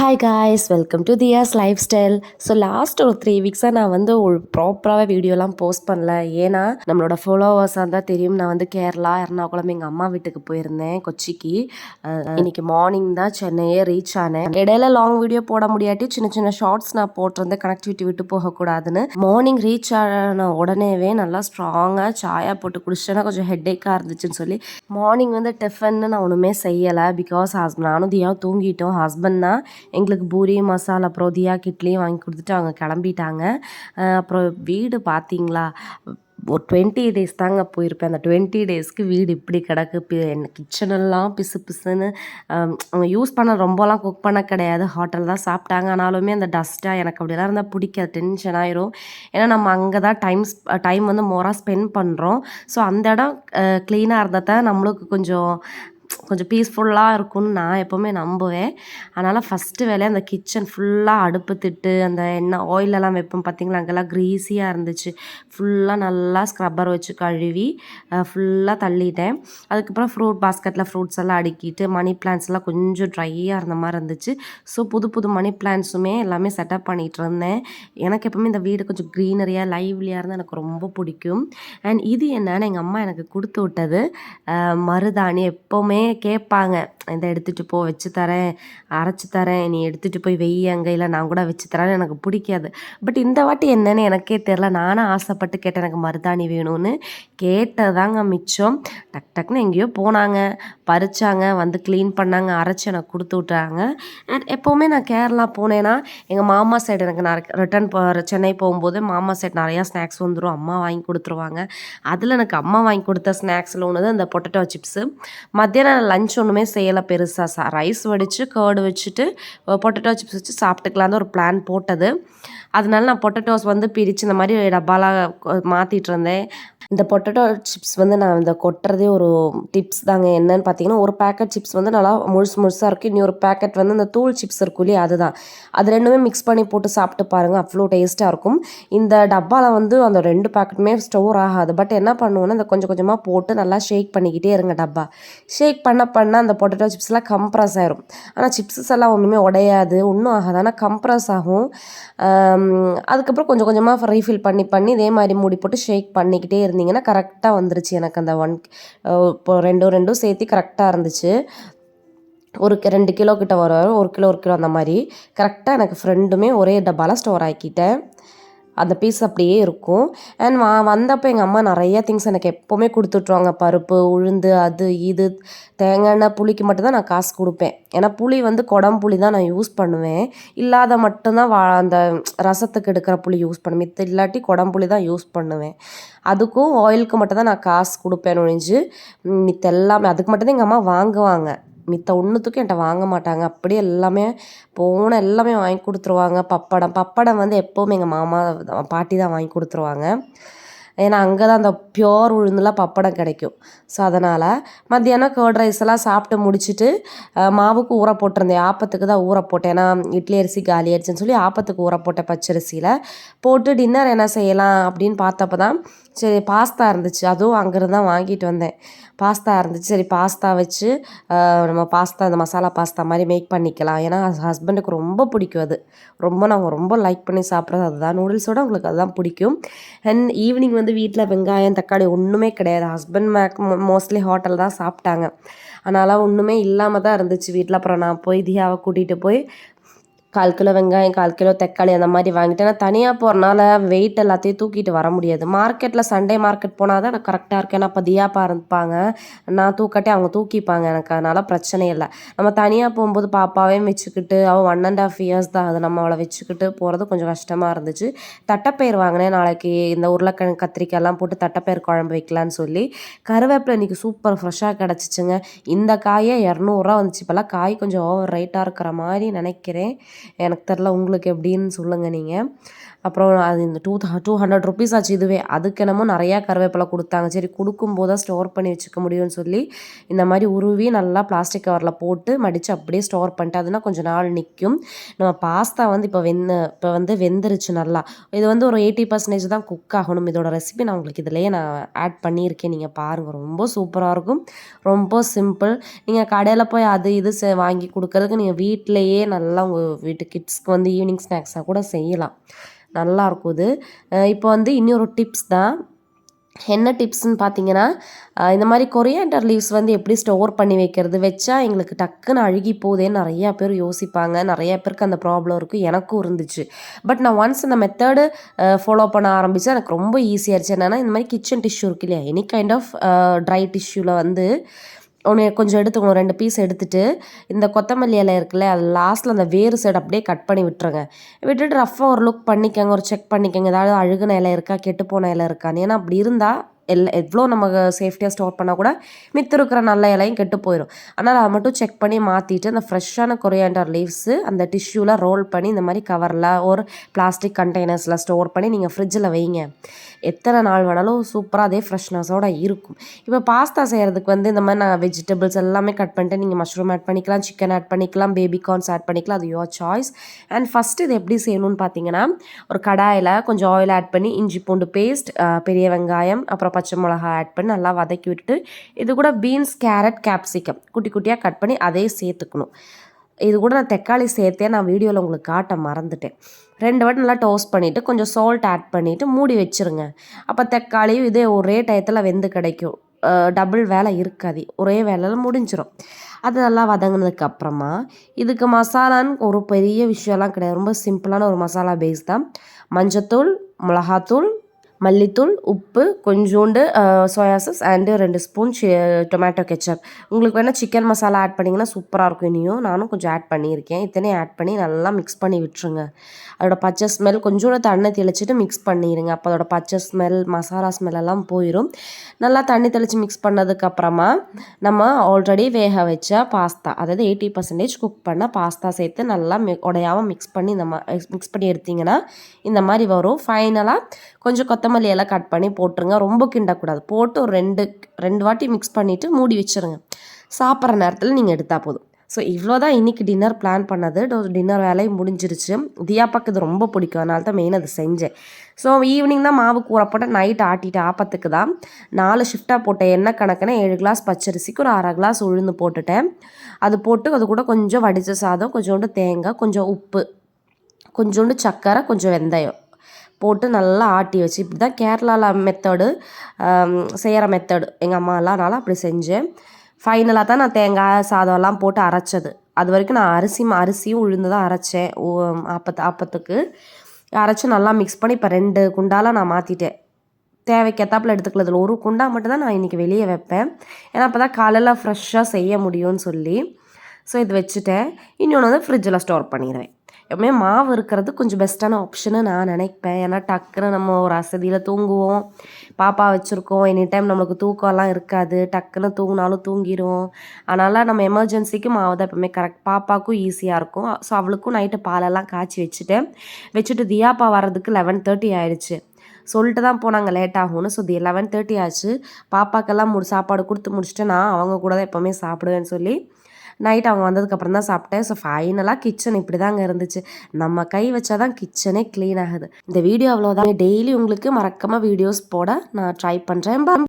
Hi guys welcome to Thiya's lifestyle so last ஒரு three வீக்ஸாக நான் வந்து ஒரு ப்ராப்பராகவே வீடியோலாம் போஸ்ட் பண்ணல. ஏன்னா நம்மளோட ஃபாலோவர்ஸாக இருந்தால் தெரியும். நான் வந்து கேரளா எர்ணாகுளம் எங்கள் அம்மா வீட்டுக்கு போயிருந்தேன் கொச்சிக்கு. இன்னைக்கு மார்னிங் தான் சென்னையே ரீச் ஆனேன். இடையில லாங் வீடியோ போட முடியாட்டி சின்ன சின்ன ஷார்ட்ஸ் நான் போட்டிருந்தேன். கனெக்டிவிட்டி விட்டு போகக்கூடாதுன்னு. மார்னிங் ரீச் ஆன உடனேவே நல்லா ஸ்ட்ராங்காக சாயா போட்டு குடிச்சேன்னா கொஞ்சம் ஹெட்டேக்காக இருந்துச்சுன்னு சொல்லி மார்னிங் வந்து டிஃபன்னு நான் ஒன்றுமே செய்யலை. பிகாஸ் ஹஸ்பண்ட் நானும் தியாவும் தூங்கிட்டோம். ஹஸ்பண்ட் தான் எங்களுக்கு பூரி மசாலா அப்புறம் தியா கிட்லேயும் வாங்கி கொடுத்துட்டு அவங்க கிளம்பிட்டாங்க. அப்புறம் வீடு பார்த்தீங்களா ஒரு டுவெண்ட்டி டேஸ் தாங்க போயிருப்பேன். அந்த டுவெண்ட்டி டேஸ்க்கு வீடு இப்படி கிடக்கு. பி- என்ன கிச்சனெல்லாம் பிசு பிசுன்னு அவங்க யூஸ் பண்ண ரொம்பலாம் குக் பண்ண கிடையாது. ஹோட்டல் தான் சாப்பிட்டாங்க. ஆனாலுமே அந்த டஸ்ட்டாக எனக்கு அப்படிலாம் இருந்தால் பிடிக்காது. டென்ஷன் ஆயிரும். ஏன்னா நம்ம அங்கே தான் டைம் டைம் வந்து மோராக ஸ்பெண்ட் பண்ணுறோம் ஸோ அந்த இடம் க்ளீனாக இருந்தால் தான் நம்மளுக்கு கொஞ்சம் கொஞ்சம் பீஸ்ஃபுல்லாக இருக்கும்னு நான் எப்போவுமே நம்புவேன். அதனால் ஃபஸ்ட்டு வேலையை அந்த கிச்சன் ஃபுல்லாக அடுப்பு திட்டு அந்த எண்ணெய் ஆயிலெல்லாம் வைப்போம் பார்த்தீங்களா அங்கெல்லாம் க்ரீஸியாக இருந்துச்சு. ஃபுல்லாக நல்லா ஸ்க்ரப்பர் வச்சு கழுவி ஃபுல்லாக தள்ளிட்டேன். அதுக்கப்புறம் ஃப்ரூட் பாஸ்கெட்டில் ஃப்ரூட்ஸ் எல்லாம் அடுக்கிட்டு மணி பிளான்ட்ஸ்லாம் கொஞ்சம் ட்ரையாக இருந்த மாதிரி இருந்துச்சு. ஸோ புது புது மணி பிளான்ட்ஸுமே எல்லாமே செட்டப் பண்ணிகிட்டு இருந்தேன். எனக்கு எப்போவுமே இந்த வீடு கொஞ்சம் க்ரீனரியாக லைவ்லியாக இருந்தால் எனக்கு ரொம்ப பிடிக்கும். அண்ட் இது என்னன்னு எங்கள் அம்மா எனக்கு கொடுத்து விட்டது. மருதாணி எப்போவுமே கேட்பாங்க. இதை எடுத்துகிட்டு போ வச்சு தரேன் அரைச்சி தரேன் நீ எடுத்துகிட்டு போய் வெய்ய அங்கே இல்லை நான் கூட வச்சு தரேன்னு எனக்கு பிடிக்காது. பட் இந்த வாட்டி என்னன்னு எனக்கே தெரில நானும் ஆசைப்பட்டு கேட்டேன் எனக்கு மருதாணி வேணும்னு. கேட்டதாங்க மிச்சம். டக் டக்குன்னு எங்கேயோ போனாங்க. பறிச்சாங்க வந்து க்ளீன் பண்ணாங்க அரைச்சி எனக்கு கொடுத்து விட்டாங்க. அண்ட் எப்போவுமே நான் கேரளா போனேன்னா எங்கள் மாமா சைடு எனக்கு நான் ரிட்டர்ன் போ சென்னை போகும்போது மாமா சைடு நிறையா ஸ்நாக்ஸ் வந்துடும் அம்மா வாங்கி கொடுத்துருவாங்க. அதில் எனக்கு அம்மா வாங்கி கொடுத்த ஸ்நாக்ஸில் ஒன்று தான் இந்த பொட்டேட்டோ சிப்ஸு மத்தியானம் லஞ்ச் ஒன்றுமே செய்யலை பெருசாக ரைஸ் வடித்து கேர்டு வச்சுட்டு பொட்டேட்டோ சிப்ஸ் வச்சு சாப்பிட்டுக்கலான்னு ஒரு பிளான் போட்டது. அதனால நான் பொட்டேட்டோஸ் வந்து பிரித்து இந்த மாதிரி டப்பாலாக மாற்றிட்டு இருந்தேன். இந்த பொட்டேட்டோ சிப்ஸ் வந்து நான் இந்த கொட்டுறதே ஒரு டிப்ஸ் தாங்க. என்னன்னு பார்த்தீங்கன்னா ஒரு பேக்கெட் சிப்ஸ் வந்து நல்லா முழுசு முழுசாக இருக்குது இன்னொரு பேக்கெட் வந்து இந்த தூள் சிப்ஸ் இருக்கும் இல்லையா அதுதான். அது ரெண்டுமே மிக்ஸ் பண்ணி போட்டு சாப்பிட்டு பாருங்கள் அவ்வளோ டேஸ்ட்டாக இருக்கும். இந்த டப்பாவில் வந்து அந்த ரெண்டு பேக்கெட்டுமே ஸ்டோர் ஆகாது. பட் என்ன பண்ணுவோன்னா இந்த கொஞ்சம் கொஞ்சமாக போட்டு நல்லா ஷேக் பண்ணிக்கிட்டே இருங்க டப்பா. ஷேக் பண்ண பண்ண அந்த பொட்டேட்டோ சிப்ஸ்லாம் கம்ப்ரஸ் ஆயிரும். ஆனால் சிப்ஸஸ் எல்லாம் ஒன்றுமே உடையாது. ஒன்றும் ஆகாது. ஆனால் கம்ப்ரஸ் ஆகும். அதுக்கப்புறம் கொஞ்சம் கொஞ்சமாக ரீஃபில் பண்ணி பண்ணி இதே மாதிரி மூடி போட்டு ஷேக் பண்ணிக்கிட்டே இருந்தீங்கன்னா கரெக்டாக வந்துருச்சு. எனக்கு அந்த ஒன் இப்போ ரெண்டும் ரெண்டும் சேர்த்து கரெக்டாக இருந்துச்சு. ஒரு ரெண்டு கிலோ கிட்ட வரும். ஒரு கிலோ ஒரு கிலோ அந்த மாதிரி. கரெக்டாக எனக்கு ஃப்ரெண்டுமே ஒரே டப்பாவில் ஸ்டோர் ஆக்கிட்டேன். அந்த பீஸ் அப்படியே இருக்கும். அண்ட் வா வந்தப்போ எங்கள் அம்மா நிறைய திங்ஸ் எனக்கு எப்போவுமே கொடுத்துட்ருவாங்க. பருப்பு உளுந்து அது இது தேங்காய் எண்ணெய் புளிக்கு மட்டும்தான் நான் காசு கொடுப்பேன். ஏன்னா புளி வந்து குடம் புளி தான் நான் யூஸ் பண்ணுவேன். இல்லாத மட்டும்தான் வா அந்த ரசத்துக்கு எடுக்கிற புளி யூஸ் பண்ணுவேன். மித்த இல்லாட்டி குடம் புளி தான் யூஸ் பண்ணுவேன். அதுக்கும் ஆயிலுக்கு மட்டும் தான் நான் காசு கொடுப்பேன் ஒழிஞ்சு. மித்த எல்லாமே அதுக்கு மட்டும்தான் எங்கள் அம்மா வாங்குவாங்க. மித்த ஒன்றுத்துக்கும் என்கிட்ட வாங்க மாட்டாங்க. அப்படியே எல்லாமே போன எல்லாமே வாங்கி கொடுத்துருவாங்க. பப்படம் பப்படம் வந்து எப்போவுமே எங்கள் மாமா பாட்டி தான் வாங்கி கொடுத்துருவாங்க. ஏன்னா அங்கே தான் அந்த பியோர் உளுந்துலாம் பப்படம் கிடைக்கும். ஸோ அதனால் மத்தியானம் கேர்ட் ரைஸ் எல்லாம் சாப்பிட்டு முடிச்சுட்டு மாவுக்கு ஊற போட்டிருந்தேன். ஆப்பத்துக்கு தான் ஊற போட்டேன். ஏன்னா இட்லி அரிசி காலி ஆயிடுச்சுன்னு சொல்லி ஆப்பத்துக்கு ஊற போட்டேன் பச்சரிசியில் போட்டு டின்னர் என்ன செய்யலாம் அப்படின்னு பார்த்தப்ப தான் சரி பாஸ்தா இருந்துச்சு. அதுவும் அங்கேருந்து தான் வாங்கிட்டு வந்தேன். பாஸ்தா இருந்துச்சு. சரி பாஸ்தா வச்சு நம்ம பாஸ்தா இந்த மசாலா பாஸ்தா மாதிரி மேக் பண்ணிக்கலாம். ஏன்னா ஹஸ்பண்டுக்கு ரொம்ப பிடிக்கும் அது. ரொம்ப நாங்கள் ரொம்ப லைக் பண்ணி சாப்பிட்றது அதுதான். நூடுல்ஸோட உங்களுக்கு அதுதான் பிடிக்கும். அண்ட் ஈவினிங் வந்து வீட்டில் வெங்காயம் தக்காளி ஒன்றுமே கிடையாது. ஹஸ்பண்ட் மேக் மோஸ்ட்லி ஹோட்டல் தான் சாப்பிட்டாங்க. அதனால் ஒன்றுமே இல்லாமல் தான் இருந்துச்சு வீட்டில் அப்புறம் நான் போய் தியாவை கூட்டிகிட்டு போய் கால் கிலோ வெங்காயம் கால் கிலோ தக்காளி அந்த மாதிரி வாங்கிட்டு நான் தனியாக போகிறனால வெயிட் எல்லாத்தையும் தூக்கிட்டு வர முடியாது. மார்க்கெட்டில் சண்டே மார்க்கெட் போனால் தான் எனக்கு கரெக்டாக இருக்கும். ஏன்னா அப்போ தியாப்பா இருப்பாங்க. நான் தூக்கட்டே அவங்க தூக்கிப்பாங்க எனக்கு. அதனால் பிரச்சனை இல்லை. நம்ம தனியாக போகும்போது பாப்பாவையும் வச்சுக்கிட்டு அவள் ஒன் அண்ட் ஆஃப் இயர்ஸ் தான். அது நம்ம அவளை வச்சுக்கிட்டு போகிறது கொஞ்சம் கஷ்டமாக இருந்துச்சு. தட்டைப்பயிர் வாங்கினேன். நாளைக்கு இந்த உருளைக்கிழங்கு கத்திரிக்காய்லாம் போட்டு தட்டைப்பயிர் குழம்பு வைக்கலான்னு சொல்லி. கருவேப்பிலை இன்றைக்கி சூப்பர் ஃப்ரெஷ்ஷாக கிடச்சிச்சுங்க. இந்த காயை இரநூறுவா வந்துச்சு. இப்போல்லாம் காய் கொஞ்சம் ஓவர் ரேட்டாக இருக்கிற மாதிரி நினைக்கிறேன். எனக்கு தெரில உங்களுக்கு எப்படின்னு சொல்லுங்கள் நீங்கள் அப்புறம் அது இந்த டூ டூ ஹண்ட்ரட் ருபீஸ் ஆச்சு இதுவே. அதுக்கு என்னமோ நிறையா கருவேப்பிலை கொடுத்தாங்க. சரி கொடுக்கும்போது தான் ஸ்டோர் பண்ணி வச்சுக்க முடியும்னு சொல்லி இந்த மாதிரி உருவி நல்லா பிளாஸ்டிக் கவரில் போட்டு மடித்து அப்படியே ஸ்டோர் பண்ணிட்டு அதுனா கொஞ்சம் நாள் நிற்கும் நம்ம பாஸ்தா வந்து இப்போ வெந்த இப்போ வந்து வெந்துருச்சு நல்லா. இது வந்து ஒரு எயிட்டி பர்சன்டேஜ் தான் குக் ஆகணும். இதோட ரெசிபி நான் உங்களுக்கு இதிலேயே நான் ஆட் பண்ணியிருக்கேன். நீங்கள் பாருங்கள் ரொம்ப சூப்பராக இருக்கும். ரொம்ப சிம்பிள் நீங்கள் கடையில் போய் அது இது வாங்கி கொடுக்கறதுக்கு நீங்கள் வீட்டிலையே நல்லா உங்கள் வீட்டு கிட்ஸ்க்கு வந்து ஈவினிங் ஸ்நாக்ஸாக கூட செய்யலாம். நல்லாயிருக்கும் இது. இப்போ வந்து இன்னொரு டிப்ஸ் தான். என்ன டிப்ஸ்னு பார்த்தீங்கன்னா இந்த மாதிரி கொரியாண்டர் லீவ்ஸ் வந்து எப்படி ஸ்டோர் பண்ணி வைக்கிறது? வச்சா எங்களுக்கு டக்குன்னு அழுகி போதேன்னு நிறையா பேர் யோசிப்பாங்க. நிறையா பேருக்கு அந்த ப்ராப்ளம் இருக்குது எனக்கும் இருந்துச்சு. பட் நான் ஒன்ஸ் இந்த மெத்தடு ஃபாலோ பண்ண ஆரம்பித்தா எனக்கு ரொம்ப ஈஸியாக இருந்துச்சு என்னென்னா இந்த மாதிரி கிச்சன் டிஷ்யூ இருக்கு இல்லையா? எனி கைண்ட் ஆஃப் ட்ரை டிஷ்யூவில் வந்து ஒன்று கொஞ்சம் எடுத்துக்கணும் ரெண்டு பீஸ் எடுத்துகிட்டு இந்த கொத்தமல்லி இலை இருக்குல்ல அது லாஸ்ட்டில் அந்த வேறு சைடு அப்படியே கட் பண்ணி விட்டுருங்க. விட்டுட்டு ரஃப்பாக ஒரு லுக் பண்ணிக்கோங்க ஒரு செக் பண்ணிக்கோங்க. ஏதாவது அழுகுன இலை இருக்கா கெட்டு போன இலை இருக்கான்னு. ஏன்னா அப்படி இருந்தால் எல்லாம் எவ்வளோ நம்ம சேஃப்டியாக ஸ்டோர் பண்ணால் கூட மித்த இருக்கிற நல்ல இலையும் கெட்டு போயிடும் ஆனால் அதை மட்டும் செக் பண்ணி மாற்றிட்டு அந்த ஃப்ரெஷ்ஷான கொரியாண்டர் லீவ்ஸு அந்த டிஷ்யூவில் ரோல் பண்ணி இந்த மாதிரி கவரில் ஒரு பிளாஸ்டிக் கண்டெய்னர்ஸில் ஸ்டோர் பண்ணி நீங்கள் ஃப்ரிட்ஜில் வைங்க. எத்தனை நாள் வேணாலும் சூப்பராக அதே ஃப்ரெஷ்னஸோடு இருக்கும். இப்போ பாஸ்தா செய்கிறதுக்கு வந்து இந்த மாதிரி நான் வெஜிடபிள்ஸ் எல்லாமே கட் பண்ணிட்டு நீங்கள் மஷ்ரூம் ஆட் பண்ணிக்கலாம் சிக்கன் ஆட் பண்ணிக்கலாம் பேபி கார்ன்ஸ் ஆட் பண்ணிக்கலாம் அது யோர் சாய்ஸ் அண்ட் ஃபஸ்ட்டு இது எப்படி செய்யணும்னு பார்த்தீங்கன்னா ஒரு கடாயில் கொஞ்சம் ஆயில் ஆட் பண்ணி இஞ்சி பூண்டு பேஸ்ட் பெரிய வெங்காயம் அப்புறம் பச்சை மிளகா ஆட் பண்ணி நல்லா வதக்கி விட்டுட்டு இது கூட பீன்ஸ் கேரட் கேப்சிகம் குட்டி குட்டியாக கட் பண்ணி அதே சேர்த்துக்கணும். இது கூட நான் தக்காளி சேர்த்தே நான் வீடியோவில் உங்களுக்கு காட்ட மறந்துட்டேன். ரெண்டு வாட்டி நல்லா டோஸ்ட் பண்ணிவிட்டு கொஞ்சம் சால்ட் ஆட் பண்ணிவிட்டு மூடி வச்சுருங்க. அப்போ தக்காளியும் இதே ஒரே டயத்தில் வெந்து கிடைக்கும். டபுள் வேலை இருக்காது. ஒரே வேலையில் முடிஞ்சிடும் அது நல்லா வதங்கினதுக்கு அப்புறமா இதுக்கு மசாலான்னு ஒரு பெரிய விஷயம்லாம் கிடையாது. ரொம்ப சிம்பிளான ஒரு மசாலா பேஸ் தான். மஞ்சத்தூள் மிளகாத்தூள் மல்லித்தூள் உப்பு கொஞ்சோண்டு சோயா சாஸ் அண்டு ரெண்டு ஸ்பூன் டொமேட்டோ கெச்சப் உங்களுக்கு வேணால் சிக்கன் மசாலா ஆட் பண்ணிங்கன்னா சூப்பராக இருக்கும். இனியும் நானும் கொஞ்சம் ஆட் பண்ணியிருக்கேன். இத்தனையும் ஆட் பண்ணி நல்லா மிக்ஸ் பண்ணி விட்டுருங்க. அதோட பச்சை ஸ்மெல் கொஞ்சோண்டு தண்ணி தெளிச்சிட்டு மிக்ஸ் பண்ணிடுங்க அப்போ அதோட பச்சை ஸ்மெல் மசாலா ஸ்மெல் எல்லாம் போயிடும் நல்லா தண்ணி தெளித்து மிக்ஸ் பண்ணதுக்கப்புறமா நம்ம ஆல்ரெடி வேக வச்ச பாஸ்தா அதாவது எயிட்டி பர்சன்டேஜ் குக் பண்ண பாஸ்தா சேர்த்து நல்லா மி உடையாமல் மிக்ஸ் பண்ணி இந்த மா மிக்ஸ் பண்ணி எடுத்திங்கன்னா இந்த மாதிரி வரும். ஃபைனலாக கொஞ்சம் கொத்தமல்லி எல்லாம் கட் பண்ணி போட்டுருங்க. ரொம்ப கிண்டக்கூடாது. போட்டு ஒரு ரெண்டு ரெண்டு வாட்டி மிக்ஸ் பண்ணிவிட்டு மூடி வச்சுருங்க. சாப்பிட்ற நேரத்தில் நீங்கள் எடுத்தால் போதும். ஸோ இவ்வளோ தான் இன்றைக்கி டின்னர் பிளான் பண்ணது டின்னர் வேலையும் முடிஞ்சிருச்சு. தியாப்பாக்கு இது ரொம்ப பிடிக்கும். அதனால தான் மெயின் அது செஞ்சேன். ஸோ ஈவினிங் தான் மாவு கூறப்பட்ட நைட் ஆட்டிட்டு ஆப்பத்துக்கு தான். நாலு ஷிஃப்டாக போட்ட எண்ணெய் கணக்குன்னு ஏழு கிளாஸ் பச்சரிசிக்கு ஒரு அரை கிளாஸ் உளுந்து போட்டுட்டேன். அது போட்டு அது கூட கொஞ்சம் வடித்த சாதம் கொஞ்சோண்டு தேங்காய் கொஞ்சம் உப்பு கொஞ்சோண்டு சக்கரை கொஞ்சம் வெந்தயம். போட்டு நல்லா ஆட்டி வச்சு இப்படி தான் கேரளாவில் மெத்தடு செய்கிற மெத்தடு எங்கள் அம்மாலாம் அதனால் அப்படி செஞ்சேன். ஃபைனலாக தான் நான் தேங்காய் சாதம்லாம் போட்டு அரைச்சது. அது வரைக்கும் நான் அரிசி அரிசியும் உளுந்து தான் அரைச்சேன். ஆப்பத்து ஆப்பத்துக்கு. அரைச்சி நல்லா மிக்ஸ் பண்ணி இப்போ ரெண்டு குண்டாலாம் நான் மாற்றிட்டேன் தேவைக்கேத்தாப்பில் எடுத்துக்கல. ஒரு குண்டா மட்டும்தான் நான் இன்றைக்கி வெளியே வைப்பேன். ஏன்னா அப்போ தான் காலையில் ஃப்ரெஷ்ஷாக செய்ய முடியும்னு சொல்லி. ஸோ இது வச்சுட்டேன். இன்னொன்று வந்து ஃப்ரிட்ஜில் ஸ்டோர் பண்ணிடுவேன் எப்பவுமே மாவு இருக்கிறது கொஞ்சம் பெஸ்ட்டான ஆப்ஷனு நான் நினைப்பேன். ஏன்னா டக்குன்னு நம்ம ஒரு அசதியில் தூங்குவோம். பாப்பா வச்சுருக்கோம். எனி டைம் நம்மளுக்கு தூக்கம்லாம் இருக்காது. டக்குன்னு தூங்கினாலும் தூங்கிடும் அதனால் நம்ம எமர்ஜென்சிக்கு மாவு தான் எப்பவுமே கரெக்ட் பாப்பாவுக்கும் ஈஸியாக இருக்கும். ஸோ அவளுக்கும் நைட்டு பாலெல்லாம் காய்ச்சி வச்சுட்டேன். வச்சுட்டு தியாப்பா வர்றதுக்கு லெவன் தேர்ட்டி ஆயிடுச்சு. சொல்லிட்டு தான் போனாங்க லேட் ஆகும்னு. ஸோ தி லெவன் தேர்ட்டி ஆச்சு. பாப்பாக்கெல்லாம் முடி சாப்பாடு கொடுத்து முடிச்சுட்டு நான் அவங்க கூட தான் எப்போவுமே சாப்பிடுவேன்னு சொல்லி நைட் அவங்க வந்ததுக்கப்புறம் தான் சாப்பிட்டேன். ஸோ ஃபைனலாக கிச்சன் இப்படி தாங்க இருந்துச்சு. நம்ம கை வச்சா தான் கிச்சனே க்ளீன் ஆகுது. இந்த வீடியோ அவ்வளோதான் டெய்லி உங்களுக்கு மறக்காமல் வீடியோஸ் போட நான் ட்ரை பண்ணுறேன்